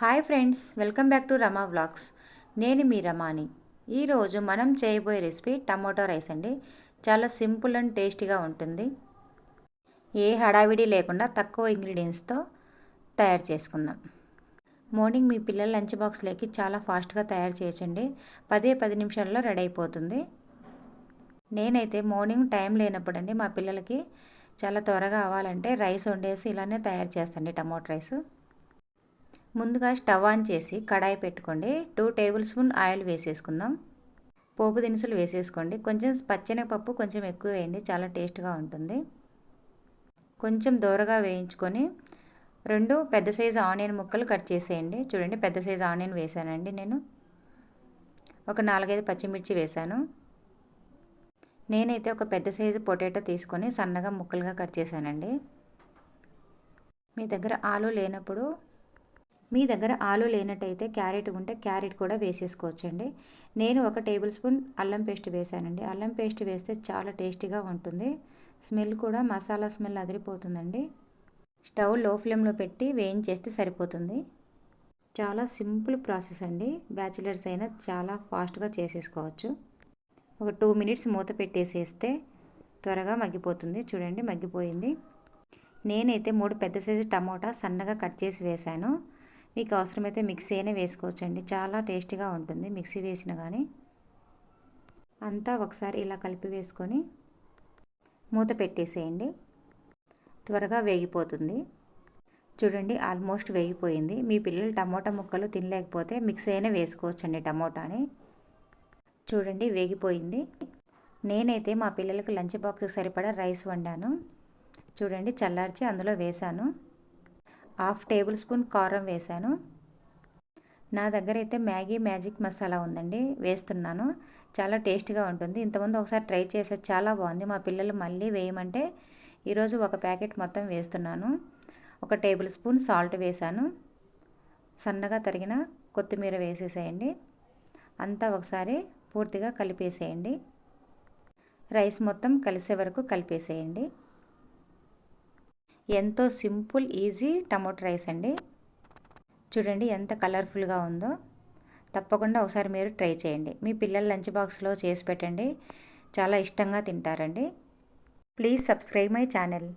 Hi friends welcome back to Rama vlogs. నేను మీ రమాని. ఈరోజు మనం చేయబోయే రెసిపీ టమాటో రైస్ అండి. చాలా సింపుల్ అండ్ టేస్టీగా ఉంటుంది. ఏ హడావిడి లేకుండా తక్కువ ఇంగ్రీడియంట్స్తో తయారు చేసుకుందాం. మార్నింగ్ మీ పిల్లల లంచ్ బాక్స్లోకి చాలా ఫాస్ట్గా తయారు చేయొచ్చండి. పదే పది నిమిషాల్లో రెడీ అయిపోతుంది. నేనైతే మార్నింగ్ టైం లేనప్పుడు అండి మా పిల్లలకి చాలా త్వరగా అవ్వాలంటే రైస్ వండేసి ఇలానే తయారు చేస్తాండి టమోటో రైస్. ముందుగా స్టవ్ ఆన్ చేసి కడాయి పెట్టుకోండి. టూ టేబుల్ స్పూన్ ఆయిల్ వేసేసుకుందాం. పోపు దినుసులు వేసేసుకోండి. కొంచెం పచ్చెనగపప్పు కొంచెం ఎక్కువ వేయండి. చాలా టేస్ట్గా ఉంటుంది. కొంచెం దూరగా వేయించుకొని రెండు పెద్ద సైజు ఆనియన్ ముక్కలు కట్ చేసేయండి. చూడండి పెద్ద సైజు ఆనియన్ వేసానండి నేను. ఒక నాలుగైదు పచ్చిమిర్చి వేశాను నేనైతే ఒక పెద్ద సైజు పొటాటో తీసుకొని సన్నగా ముక్కలుగా కట్ చేశానండి. మీ దగ్గర ఆలు లేనప్పుడు మీ దగ్గర ఆలు లేనట్టయితే క్యారెట్ ఉంటే క్యారెట్ కూడా వేసేసుకోవచ్చండి. నేను ఒక టేబుల్ స్పూన్ అల్లం పేస్ట్ వేసానండి అల్లం పేస్ట్ వేస్తే చాలా టేస్టీగా ఉంటుంది. స్మెల్ కూడా మసాలా స్మెల్ అదిరిపోతుందండి. స్టవ్లో ఫ్లేమ్లో పెట్టి వేయించేస్తే సరిపోతుంది. చాలా సింపుల్ ప్రాసెస్ అండి. బ్యాచిలర్స్ అయినా చాలా ఫాస్ట్గా చేసేసుకోవచ్చు. ఒక టూ మినిట్స్ మూత పెట్టేసేస్తే త్వరగా మగ్గిపోతుంది. చూడండి మగ్గిపోయింది. నేనైతే మూడు పెద్ద సైజు టమోటా సన్నగా కట్ చేసి వేశాను. మీకు అవసరమైతే మిక్సీ అయినా వేసుకోవచ్చండి. చాలా టేస్టీగా ఉంటుంది. మిక్సీ వేసిన కానీ అంతా ఒకసారి ఇలా కలిపి వేసుకొని మూత పెట్టేసేయండి. త్వరగా వేగిపోతుంది. చూడండి ఆల్మోస్ట్ వేగిపోయింది. మీ పిల్లలు టమోటా ముక్కలు తినలేకపోతే మిక్సీ అయినా వేసుకోవచ్చండి టమోటాని. చూడండి వేగిపోయింది. నేనైతే మా పిల్లలకు లంచ్ బాక్స్ సరిపడా రైస్ వండాను. చూడండి చల్లార్చి అందులో వేశాను. హాఫ్ టేబుల్ స్పూన్ కారం వేశాను. నా దగ్గర అయితే మ్యాగీ మ్యాజిక్ మసాలా ఉందండి వేస్తున్నాను. చాలా టేస్ట్గా ఉంటుంది. ఇంతకుముందు ఒకసారి ట్రై చేసే చాలా బాగుంది. మా పిల్లలు మళ్ళీ వేయమంటే ఈరోజు ఒక ప్యాకెట్ మొత్తం వేస్తున్నాను. ఒక టేబుల్ స్పూన్ సాల్ట్ వేశాను. సన్నగా తరిగిన కొత్తిమీర వేసేసేయండి. అంతా ఒకసారి పూర్తిగా కలిపేసేయండి. రైస్ మొత్తం కలిసే వరకు కలిపేసేయండి. ఎంతో సింపుల్ ఈజీ టమోటో రైస్ అండి. చూడండి ఎంత కలర్ఫుల్గా ఉందో. తప్పకుండా ఒకసారి మీరు ట్రై చేయండి. మీ పిల్లల లంచ్ బాక్స్లో చేసి పెట్టండి. చాలా ఇష్టంగా తింటారండి. Please subscribe my channel.